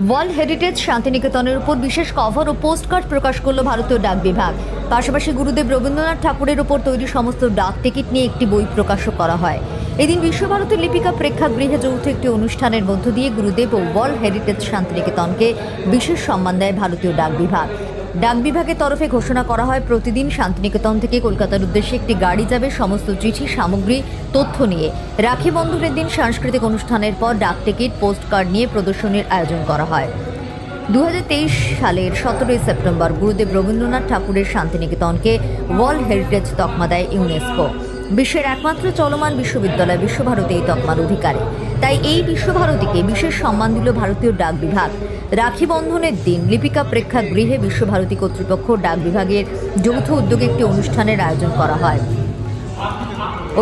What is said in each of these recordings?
World heritage শান্তিনিকেতনের উপর বিশেষ কভার ও পোস্টকার্ড প্রকাশ করল ভারতীয় ডাক বিভাগ। পাশাপাশি গুরুদেব রবীন্দ্রনাথ ঠাকুরের উপর তৈরি সমস্ত ডাক টিকিট নিয়ে একটি বই প্রকাশও করা হয়। এদিন বিশ্বভারতীর লিপিকা প্রেক্ষাগৃহে যৌথ একটি অনুষ্ঠানের মধ্য দিয়ে গুরুদেব ও ওয়ার্ল্ড হেরিটেজ শান্তিনিকেতনকে বিশেষ সম্মান দেয় ভারতীয় ডাক বিভাগ। ডাক বিভাগের তরফে ঘোষণা করা হয়, প্রতিদিন শান্তিনিকেতন থেকে কলকাতার উদ্দেশ্যে একটি গাড়ি যাবে, সমস্ত চিঠি, সামগ্রী, তথ্য নিয়ে। রাখি বন্ধনের দিন সাংস্কৃতিক অনুষ্ঠানের পর ডাক টিকিট, পোস্ট কার্ড নিয়ে প্রদর্শনীর আয়োজন করা হয়। দু হাজার তেইশ সালের সতেরোই সেপ্টেম্বর গুরুদেব রবীন্দ্রনাথ ঠাকুরের শান্তিনিকেতনকে ওয়ার্ল্ড হেরিটেজ তকমা দেয় ইউনেস্কো। বিশ্বের একমাত্র চলমান বিশ্ববিদ্যালয়, বিশ্বভারতী এই তকমার অধিকারী। তাই এই বিশ্বভারতীকে বিশেষ সম্মান দিল ভারতীয় ডাক বিভাগ। রাখি বন্ধনের দিন লিপিকা প্রেক্ষাগৃহে বিশ্বভারতী কর্তৃপক্ষ ডাক বিভাগের যৌথ উদ্যোগে একটি অনুষ্ঠানের আয়োজন করা হয়।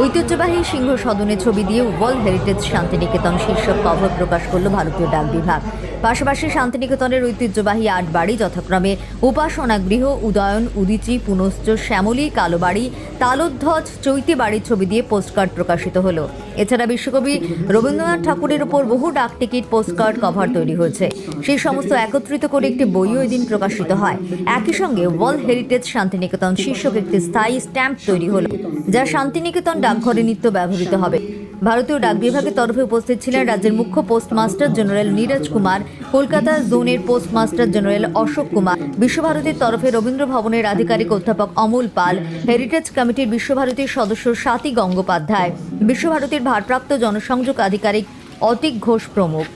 ঐতিহ্যবাহী সিংহ সদনে ছবি দিয়ে ওয়ার্ল্ড হেরিটেজ শান্তিনিকেতন শীর্ষক কভার প্রকাশ করল ভারতীয় ডাক বিভাগ। পাশাপাশি শান্তিনিকেতনের ঐতিহ্যবাহী আট বাড়ি যথাক্রমে উপাসনা গৃহ উদয়ন, উদিচি, পুনশ্চ শ্যামলী, কালোবাড়ি, তালোধ্বজ, চৈতি বাড়ির ছবি দিয়ে পোস্টকার্ড প্রকাশিত হলো। এছাড়া বিশ্বকবি রবীন্দ্রনাথ ঠাকুরের উপর বহু ডাক টিকিট, পোস্টকার্ড, কভার তৈরি হয়েছে। সেই সমস্ত একত্রিত করে একটি বইও এদিন প্রকাশিত হয়। একই সঙ্গে ওয়ার্ল্ড হেরিটেজ শান্তিনিকেতন শীর্ষক একটি স্থায়ী স্ট্যাম্প তৈরি হলো, যা শান্তিনিকেতন ডাকঘরে নিত্য ব্যবহৃত হবে। ভারতীয় ডাক বিভাগের তরফে উপস্থিত ছিলেন রাজ্যের মুখ্য পোস্টমাস্টার জেনারেল নীরজ কুমার, কলকাতা জোনের পোস্টমাস্টার জেনারেল অশোক কুমার, বিশ্বভারতীর তরফে রবীন্দ্র ভবনের আধিকারিক অধ্যাপক অমল পাল, হেরিটেজ কমিটির বিশ্বভারতীর সদস্য স্বাতী গঙ্গোপাধ্যায়, বিশ্বভারতীর ভারপ্রাপ্ত জনসংযোগ আধিকারিক অতিক ঘোষ প্রমুখ।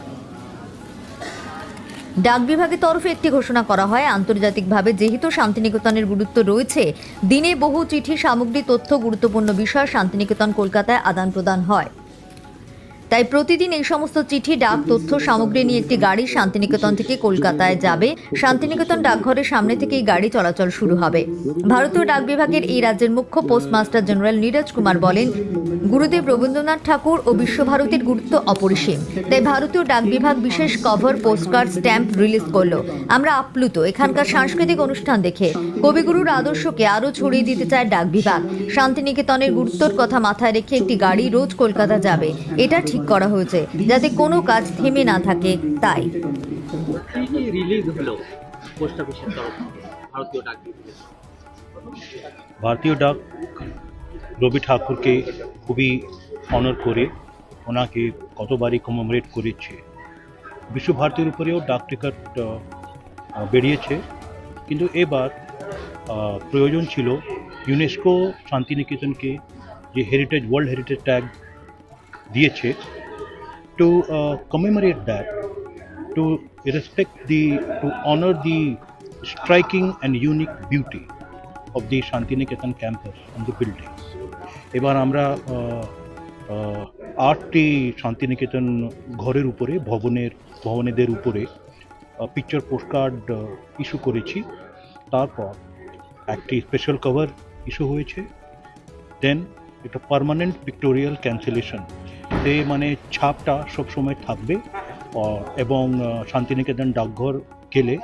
ডাক বিভাগের তরফে একটি ঘোষণা করা হয়, আন্তর্জাতিকভাবে যেহেতু শান্তিনিকেতনের গুরুত্ব রয়েছে, দিনে বহু চিঠি, সামগ্রী, তথ্য গুরুত্বপূর্ণ বিষয় শান্তিনিকেতন, কলকাতায় আদান প্রদান হয়। তাই প্রতিদিন এই সমস্ত চিঠি, ডাক, তথ্য, সামগ্রী নিয়ে একটি গাড়ি শান্তিনিকেতন থেকে কলকাতায় যাবে। শান্তিনিকেতন ডাকঘরের সামনে থেকে এই গাড়ি চলাচল শুরু হবে। ভারতীয় ডাক বিভাগের এই রাজ্যের মুখ্য পোস্টমাস্টার জেনারেল নীরজ কুমার বলেন, গুরুদেব রবীন্দ্রনাথ ঠাকুর ও বিশ্বভারতীর গুরুত্ব অপরিসীম। তাই ভারতীয় ডাক বিভাগ বিশেষ কভার, পোস্টকার্ড, স্ট্যাম্প রিলিজ করল। আমরা আপ্লুত। এখানকার সাংস্কৃতিক অনুষ্ঠান দেখে কবিগুরুর আদর্শকে আরও ছড়িয়ে দিতে চায় ডাক বিভাগ। শান্তিনিকেতনের গুরুত্বর কথা মাথায় রেখে একটি গাড়ি রোজ কলকাতা যাবে। এটা ঠিক করা হয়েছে যাতে কোনো কাজ থেমে না থাকে তাই। কি কি রিলিজ হলো পোস্ট অফিসের তরফ থেকে? ভারতীয় ডাক ভারতীয় ডাক রবি ঠাকুরকে খুবই অনার করে ওনাকে কতবারই কমেমোরেট করেছে। বিশ্বভারতীর উপরেও ডাক টিকিট বেরিয়েছে। কিন্তু এবার প্রয়োজন ছিল ইউনেস্কো শান্তিনিকেতনকে যে হেরিটেজ ওয়ার্ল্ড হেরিটেজ ট্যাগ দিয়েছে to commemorate that to respect the to honor the striking and unique beauty of the Shantiniketan campus and the buildings. এবার আমরা আহ, আহ, আটটি শান্তিনিকেতন ঘরের উপরে ভবনের ভবনেদের উপরে পিকচার পোস্টকার্ড ইস্যু করেছি তারপর একটি স্পেশাল কভার ইস্যু হয়েছে দেন এটা পার্মানেন্ট পিক্টোরিয়াল ক্যান্সেলেশন সে মানে ছাপটা সবসময় থাকবে এবং শান্তিনিকেতন ডাকঘর গেলে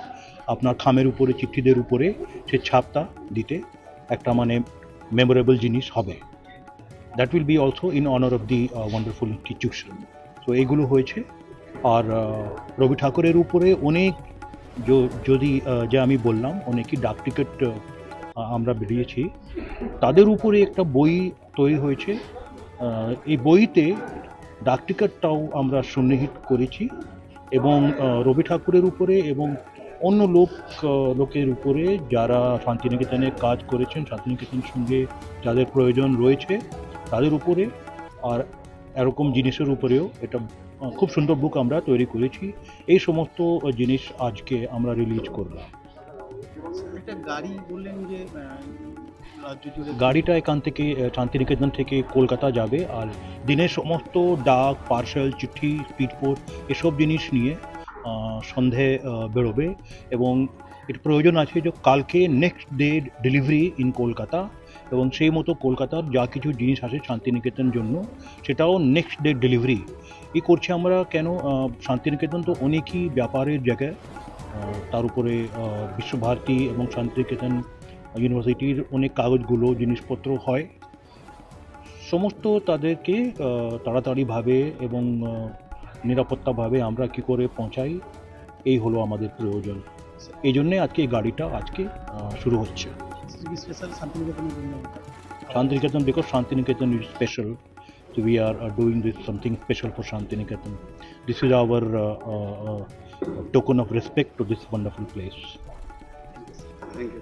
আপনার খামের উপরে, চিঠিদের উপরে সে ছাপটা দিতে একটা মানে মেমোরেবল জিনিস হবে। That will be also in honour of the wonderful institution তো এইগুলো হয়েছে। আর রবি ঠাকুরের উপরে অনেক যদি যে আমি বললাম, অনেকই ডাক টিকিট আমরা বেরিয়েছি। তাদের উপরে একটা বই তৈরি হয়েছে। এই বইতে ডাক টিকিটটাও আমরা সন্নিহিত করেছি এবং রবি ঠাকুরের উপরে এবং অন্য লোক লোকের উপরে যারা শান্তিনিকেতনে কাজ করেছেন শান্তিনিকেতনের সঙ্গে যাদের প্রয়োজন রয়েছে তাদের উপরে আর এরকম জিনিসের উপরেও এটা খুব সুন্দর বুক আমরা তৈরি করেছি। এই সমস্ত জিনিস আজকে আমরা রিলিজ করলাম। একটা গাড়ি বললেন যে গাড়িটা এখান থেকে শান্তিনিকেতন থেকে কলকাতা যাবে আর দিনের সমস্ত ডাক, পার্সেল, চিঠি স্পিড পোস্ট এসব জিনিস নিয়ে সন্ধে বেরোবে এবং এর প্রয়োজন আছে যে কালকে next day delivery in Kolkata এবং সেই মতো কলকাতার যা কিছু জিনিস আছে শান্তিনিকেতন জন্য, সেটাও নেক্সট ডে ডেলিভারি এই করছি আমরা কেন? শান্তিনিকেতন তো অনেকই ব্যাপারের জায়গায় তার উপরে বিশ্বভারতী এবং শান্তিনিকেতন ইউনিভার্সিটির অনেক কাগজগুলো, জিনিসপত্র হয়। সমস্ত তাদেরকে তাড়াতাড়িভাবে এবং নিরাপত্তাভাবে আমরা কি করে পৌঁছাই, এই হলো আমাদের প্রয়োজন। এই জন্যে আজকে এই গাড়িটা আজকে শুরু হচ্ছে। শান্তিনিকেতন দেখো Santiniketan is special we are doing this something special for Santiniketan. This is our token of respect to this wonderful place thank you